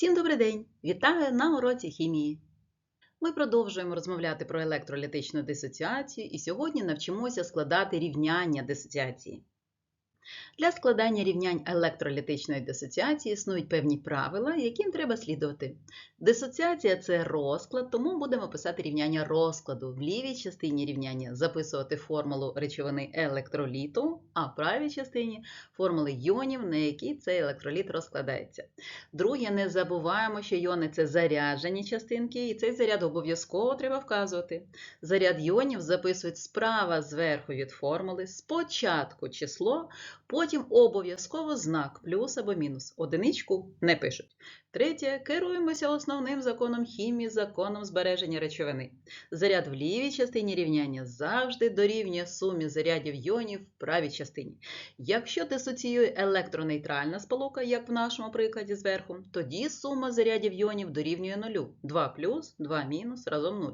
Всім добрий день! Вітаю на уроці хімії. Ми продовжуємо розмовляти про електролітичну дисоціацію і сьогодні навчимося складати рівняння дисоціації. Для складання рівнянь електролітичної дисоціації існують певні правила, яким треба слідувати. Дисоціація це розклад, тому будемо писати рівняння розкладу. В лівій частині рівняння записувати формулу речовини електроліту, а в правій частині формули йонів, на які цей електроліт розкладається. Друге, не забуваємо, що йони це заряджені частинки, і цей заряд обов'язково треба вказувати. Заряд йонів записують справа зверху від формули, спочатку число, потім обов'язково знак плюс або мінус. Одиничку не пишуть. Третє, керуємося основним законом хімії, законом збереження речовини. Заряд в лівій частині рівняння завжди дорівнює сумі зарядів йонів в правій частині. Якщо дисоціює електронейтральна сполука, як в нашому прикладі зверху, тоді сума зарядів йонів дорівнює нулю. 2 плюс, 2 мінус, разом 0.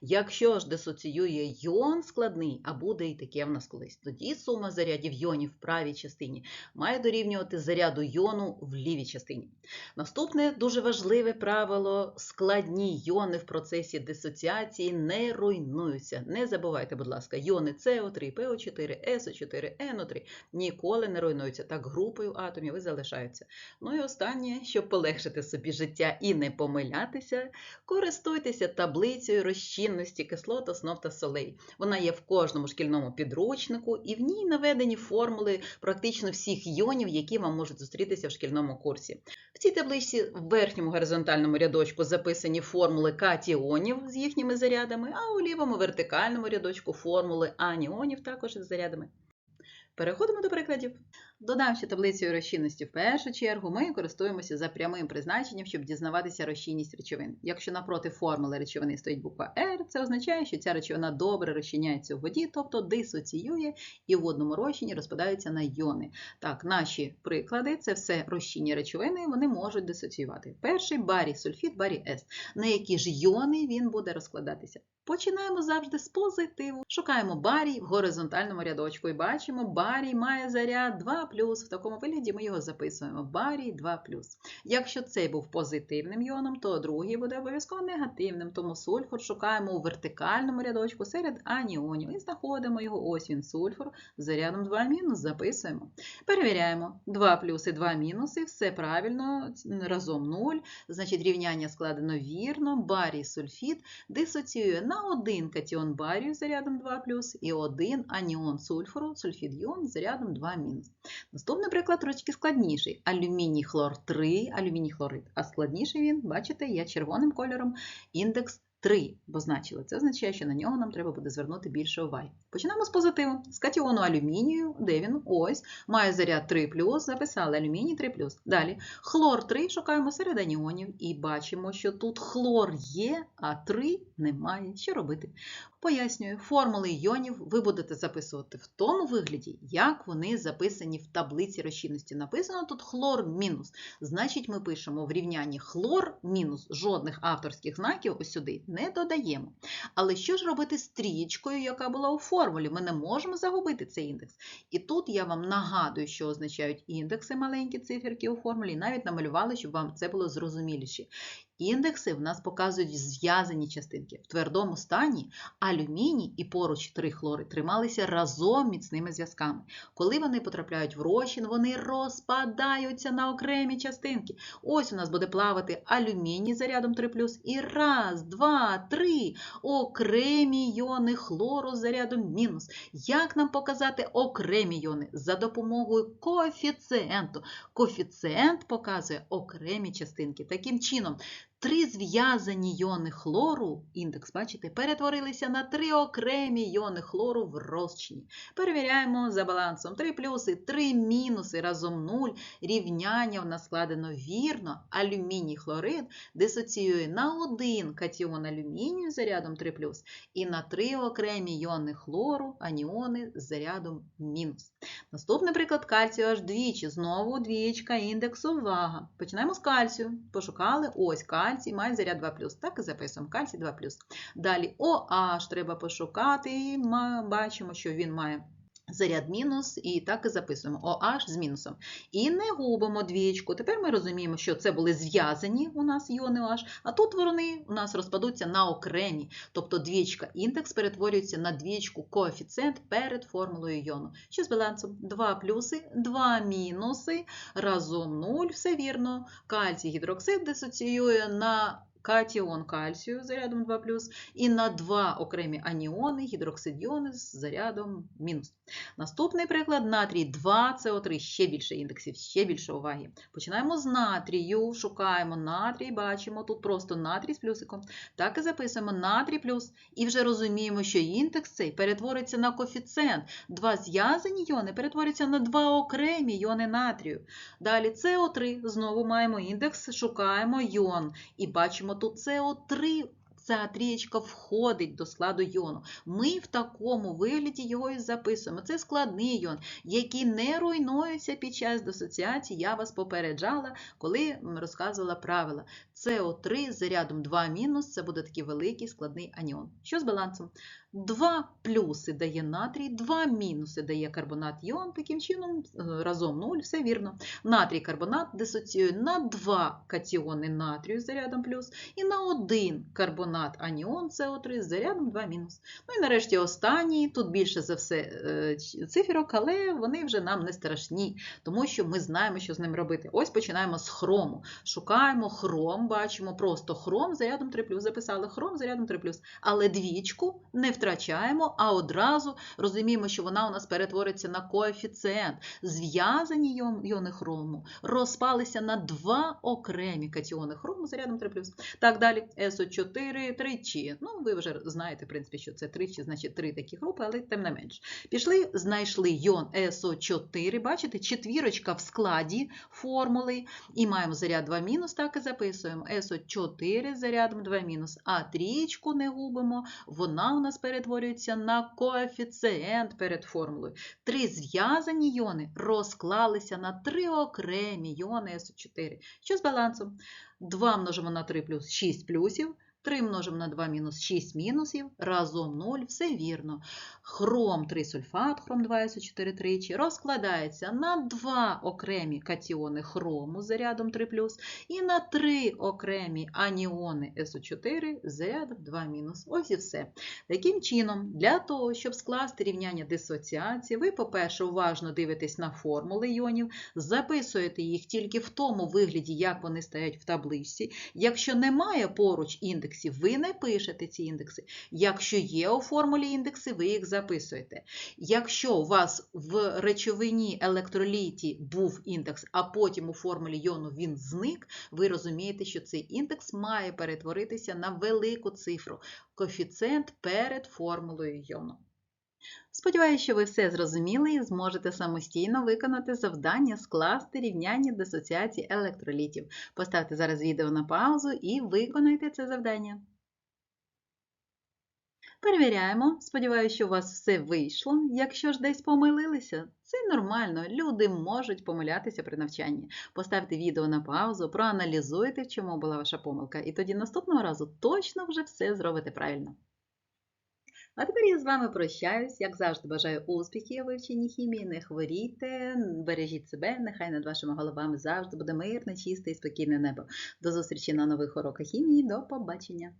Якщо ж дисоціює йон складний, а буде і таке в нас колись, тоді сума зарядів йонів в правій частині має дорівнювати заряду йону в лівій частині. Наступне дуже важливе правило: складні йони в процесі дисоціації не руйнуються. Не забувайте, будь ласка, йони СО3, ПО4, СО4, НО3 ніколи не руйнуються. Так групою атомів і залишаються. Ну і останнє, щоб полегшити собі життя і не помилятися, користуйтеся таблицею розчинності кислот, основ та солей. Вона є в кожному шкільному підручнику, і в ній наведені формули практично всіх йонів, які вам можуть зустрітися в шкільному курсі. В цій табличці в верхньому горизонтальному рядочку записані формули катіонів з їхніми зарядами, а у лівому вертикальному рядочку формули аніонів також із зарядами. Переходимо до прикладів. Додавши таблицею розчинності в першу чергу, ми користуємося за прямим призначенням, щоб дізнаватися розчинність речовин. Якщо напроти формули речовини стоїть буква R, це означає, що ця речовина добре розчиняється у воді, тобто дисоціює і в водному розчині розпадаються на йони. Так, наші приклади це все розчинні речовини, вони можуть дисоціювати. Перший барій сульфід, барій С. На які ж йони він буде розкладатися? Починаємо завжди з позитиву. Шукаємо барій в горизонтальному рядочку і бачимо, барій має заряд 2 в такому вигляді ми його записуємо барій 2 плюс. Якщо цей був позитивним йоном, то другий буде обов'язково негативним, тому сульфур шукаємо у вертикальному рядочку серед аніонів і знаходимо його. Ось він сульфур. Зарядом 2 записуємо. Перевіряємо. 2 плюс і 2 мінуси, все правильно, разом 0, значить рівняння складено вірно, барій сульфід дисоціює на один катіон барію зарядом 2 і один аніон сульфуру, сульфід йон зарядом 2 Наступний приклад трошки складніший. Алюміній хлор 3, алюміній хлорид. А складніший він, бачите, є червоним кольором індекс 3 позначили. Це означає, що на нього нам треба буде звернути більше уваги. Починаємо з позитиву. З катіону алюмінію, де він? Ось, має заряд 3 записали алюміній 3 Далі хлор 3 шукаємо серед аніонів і бачимо, що тут хлор є, а 3 немає. Що робити? Пояснюю, формули іонів ви будете записувати в тому вигляді, як вони записані в таблиці розчинності. Написано тут хлор мінус. Значить, ми пишемо в рівнянні хлор мінус жодних авторських знаків ось сюди не додаємо. Але що ж робити з трієчкою, яка була у формулі? Ми не можемо загубити цей індекс. І тут я вам нагадую, що означають індекси, маленькі циферки у формулі, навіть намалювали, щоб вам це було зрозуміліше. Індекси в нас показують зв'язані частинки. В твердому стані алюміній і поруч три хлори трималися разом міцними зв'язками. Коли вони потрапляють в розчин, вони розпадаються на окремі частинки. Ось у нас буде плавати алюміній зарядом 3 і раз, два, три окремі йони хлору з зарядом мінус. Як нам показати окремі йони? За допомогою коефіцієнту. Коефіцієнт показує окремі частинки. Таким чином, Три зв'язані йони хлору, індекс, бачите, перетворилися на три окремі йони хлору в розчині. Перевіряємо за балансом 3 плюси, 3 мінуси разом 0. Рівняння в нас складено вірно. Алюміній хлорид дисоціює на один катіон алюмінію з зарядом 3 і на три окремі йони хлору, аніони з зарядом мінус. Наступний приклад кальцію аж двічі. Знову двічка індексу вага. Починаємо з кальцію. Пошукали ось кальцію кальцій має заряд 2 Так і записуємо кальцій 2 Далі OH треба пошукати, ми бачимо, що він має Заряд мінус, і так і записуємо OH з мінусом. І не губимо двічку. Тепер ми розуміємо, що це були зв'язані у нас іони OH, а тут вони у нас розпадуться на окремі. Тобто двічка індекс перетворюється на двічку коефіцієнт перед формулою іону. Що з балансом? 2 плюси, 2 мінуси, разом 0, все вірно. Кальцій гідроксид дисоціює на катіон кальцію з зарядом 2 і на два окремі аніони гідроксидіони з зарядом мінус. Наступний приклад натрій 2 СО3, ще більше індексів, ще більше уваги. Починаємо з натрію, шукаємо натрій, бачимо тут просто натрій з плюсиком. Так і записуємо натрій плюс. І вже розуміємо, що індекс цей перетвориться на коефіцієнт. Два зв'язані йони перетворюються на два окремі йони натрію. Далі СО3, знову маємо індекс, шукаємо йон. І бачимо тут СО3 ця трієчка входить до складу йону. Ми в такому вигляді його і записуємо. Це складний йон, який не руйнується під час дисоціації. Я вас попереджала, коли розказувала правила. СО3 з зарядом 2 мінус це буде такий великий складний аніон. Що з балансом? 2 плюси дає натрій, 2 мінуси дає карбонат іон, таким чином разом 0, все вірно. Натрій карбонат дисоціює на 2 катіони натрію з зарядом плюс і на 1 карбонат аніон СО3 з зарядом 2 мінус. Ну і нарешті останній, тут більше за все е, циферок, але вони вже нам не страшні, тому що ми знаємо, що з ним робити. Ось починаємо з хрому. Шукаємо хром, бачимо просто хром зарядом 3 записали хром зарядом 3 але двічку не втрачаємо, а одразу розуміємо, що вона у нас перетвориться на коефіцієнт. Зв'язані йони хрому розпалися на два окремі катіони хрому зарядом 3 Так, далі СО4 тричі. Ну, ви вже знаєте, в принципі, що це тричі, значить три такі групи, але тим не менш. Пішли, знайшли йон СО4, бачите, четвірочка в складі формули. І маємо заряд 2 мінус, так і записуємо. СО4 зарядом 2 мінус, а трічку не губимо, вона у нас перетворюється на коефіцієнт перед формулою. Три зв'язані йони розклалися на три окремі йони СО4. Що з балансом? 2 множимо на 3 плюс 6 плюсів. 3 множимо на 2 мінус 6 мінусів, разом 0, все вірно. Хром 3 сульфат, хром 2 СО4 тричі, розкладається на 2 окремі катіони хрому з зарядом 3 і на 3 окремі аніони СО4 з зарядом 2 Ось і все. Таким чином, для того, щоб скласти рівняння дисоціації, ви, по-перше, уважно дивитесь на формули іонів, записуєте їх тільки в тому вигляді, як вони стоять в табличці. Якщо немає поруч індекс, індексів, ви не пишете ці індекси. Якщо є у формулі індекси, ви їх записуєте. Якщо у вас в речовині електроліті був індекс, а потім у формулі йону він зник, ви розумієте, що цей індекс має перетворитися на велику цифру, коефіцієнт перед формулою йону. Сподіваюся, що ви все зрозуміли і зможете самостійно виконати завдання скласти рівняння дисоціації електролітів. Поставте зараз відео на паузу і виконайте це завдання. Перевіряємо, сподіваюся, що у вас все вийшло. Якщо ж десь помилилися, це нормально, люди можуть помилятися при навчанні. Поставте відео на паузу, проаналізуйте, в чому була ваша помилка, і тоді наступного разу точно вже все зробите правильно. А тепер я з вами прощаюсь, як завжди, бажаю успіхів у вивченні хімії. Не хворійте, бережіть себе, нехай над вашими головами завжди буде мирне, чисте і спокійне небо. До зустрічі на нових уроках хімії. До побачення!